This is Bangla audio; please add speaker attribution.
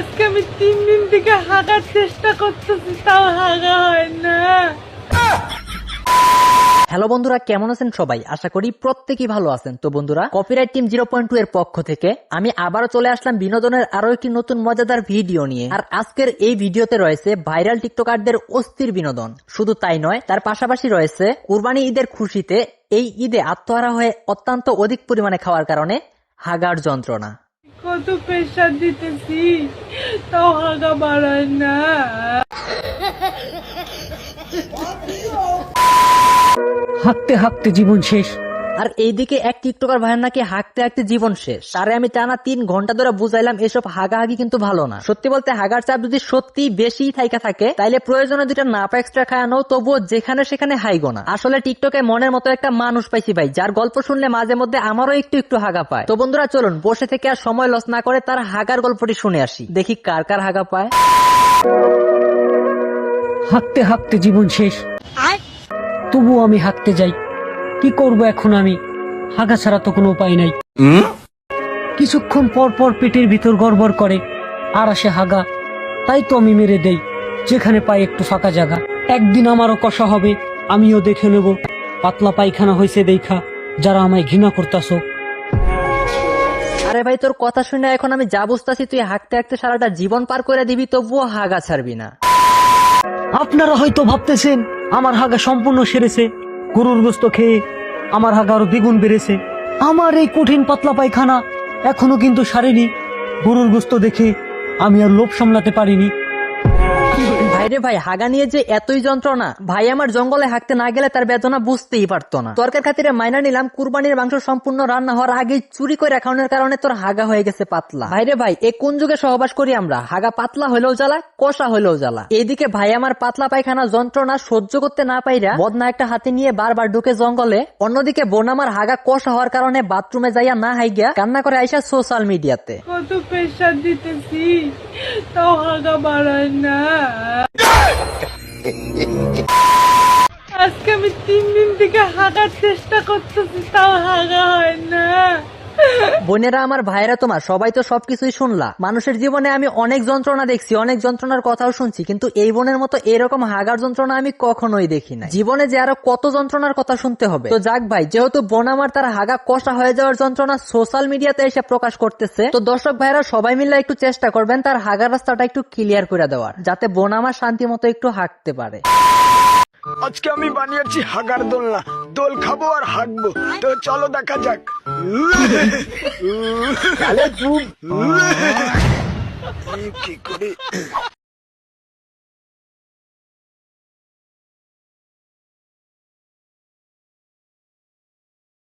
Speaker 1: আজকে আমি তিন দিন থেকে হাগার চেষ্টা করতেছি, তাও হাগা হয় না।
Speaker 2: হ্যালো বন্ধুরা, কেমন আছেন সবাই? আশা করি প্রত্যেকেই ভালো আছেন। তো বন্ধুরা copyright team zero point two এর পক্ষ থেকে আমি আবারও চলে আসলাম বিনোদনের আরও একটি নতুন মজাদার ভিডিও নিয়ে। আর আজকের এই ভিডিওতে রয়েছে ভাইরাল টিকটকারদের অস্থির বিনোদন। শুধু তাই নয়, তার পাশাপাশি রয়েছে কুরবানি ঈদের খুশিতে এই ঈদে আত্মহারা হয়ে অত্যন্ত অধিক পরিমাণে খাওয়ার কারণে হাগার যন্ত্রণা।
Speaker 1: কত প্রেশার দিতেছি তাও হাগা বাড়ায় না।
Speaker 3: হাঁকতে হাঁকতে জীবন শেষ।
Speaker 2: আর এইদিকে এক টিকটকার ভাইয়ের নাকি হাঁকতে হাঁকতে জীবন শেষ। তারে আমি টানা তিন ঘণ্টা ধরে বুঝাইলাম এসব হাগাহাগি কিন্তু ভালো না। সত্যি বলতে হাগার চাপ যদি সত্যি বেশি থাইকা থাকে তাইলে প্রয়োজনে দুইটা নাপা এক্সট্রা খায়ানো তবুও যেখানে সেখানে হাইগো না। আসলে টিকটকে মনের মতো একটা মানুষ পাইছি ভাই যার গল্প শুনলে মাঝে মধ্যে আমারও একটু একটু হাগা পায়। তো বন্ধুরা চলুন বসে থেকে আর সময় লস না করে তার হাগার গল্পটি শুনে আসি। দেখি কার কার হাগা পায়।
Speaker 3: হাঁকতে হাঁকতে জীবন শেষ। তবুও আমি হাঁকতে যাই। কি করব এখন আমি? হাগা ছাড়া তো কোনো উপায় নাই। কিছুক্ষণ পর পর পেটের ভিতর গড়বড় করে আর আসে হাগা। তাই তো আমি মেরে দেই যেখানে পাই একটু ফাঁকা জায়গা। একদিন আমারও কষা হবে আমিও দেখে নেব। পাতলা পায়খানা হয়েছে দেখা যারা আমায় ঘৃণা করতাছো।
Speaker 2: আরে ভাই তোর কথা শুনে এখন আমি যা বুঝতাছি তুই হাঁকতে হাঁকতে সারাটা জীবন পার করে দিবি তবুও হাগা ছাড়বি না।
Speaker 3: আপনারা হয়তো ভাবতেছেন আমার হাগা সম্পূর্ণ সেরেছে। গরুর গোস্ত খেয়ে আমার হাগা আরও দ্বিগুণ বেড়েছে। আমার এই কঠিন পাতলা পায়খানা এখনও কিন্তু সারেনি। গরুর গোস্ত দেখে আমি আর লোভ সামলাতে পারিনি।
Speaker 2: ভাইরে ভাই, হাগা নিয়ে যে এতই যন্ত্রণা, ভাই আমার জঙ্গলে হাঁকতে না গেলে তার বেদনা বুঝতেই পারতো না। তর্কের খাতিরে মাইনা নিলাম, কুরবানির মাংস সম্পূর্ণ রান্না হওয়ার আগে চুরি করে খাওয়ানোর কারণে তোর হাগা হয়ে গেছে পাতলা। ভাইরে ভাই, এ কোন যুগে সহবাস করি আমরা? হাগা পাতলা হলেও জ্বালা, কষা হলেও জ্বালা। এইদিকে ভাই, আমার পাতলা পায়খানা যন্ত্রণা সহ্য করতে না পাইরা বদনা একটা হাতে নিয়ে বারবার ঢুকে জঙ্গলে, অন্যদিকে বোন আমার হাগা কষা হওয়ার কারণে বাথরুমে যাইয়া না হাইগা কান্না করে আইসা সোশ্যাল মিডিয়াতে।
Speaker 1: কত প্রেশার দিতেছি, তাও হাগা বাড়ায় না। আজকে আমি তিন দিন থেকে হাঁটার চেষ্টা করতেছি তাও হাগা হয় না।
Speaker 2: বোনেরা, আমার ভাইরা তোমার, সবাই তো সবকিছুই শুনলা। মানুষের জীবনে আমি অনেক যন্ত্রণা দেখছি, অনেক যন্ত্রণার কথাও শুনছি, কিন্তু এই বোনের মতো এরকম হাগার যন্ত্রণা আমি কখনোই দেখি না জীবনে যে আরও কত যন্ত্রণার কথা শুনতে হবে। তো যাক ভাই, যেহেতু বোন আমার তার হাগা কষা হয়ে যাওয়ার যন্ত্রণা সোশ্যাল মিডিয়াতে এসে প্রকাশ করতেছে, তো দর্শক ভাইরা সবাই মিলে একটু চেষ্টা করবেন তার হাগার রাস্তাটা একটু ক্লিয়ার করে দেওয়ার, যাতে বোন আমার শান্তি মতো একটু হাঁকতে পারে।
Speaker 4: আজকে আমি বানিয়েছি হাগার দোলনা। দোল খাব আর হাঁটবো। তো চলো দেখা যাক। কি করে?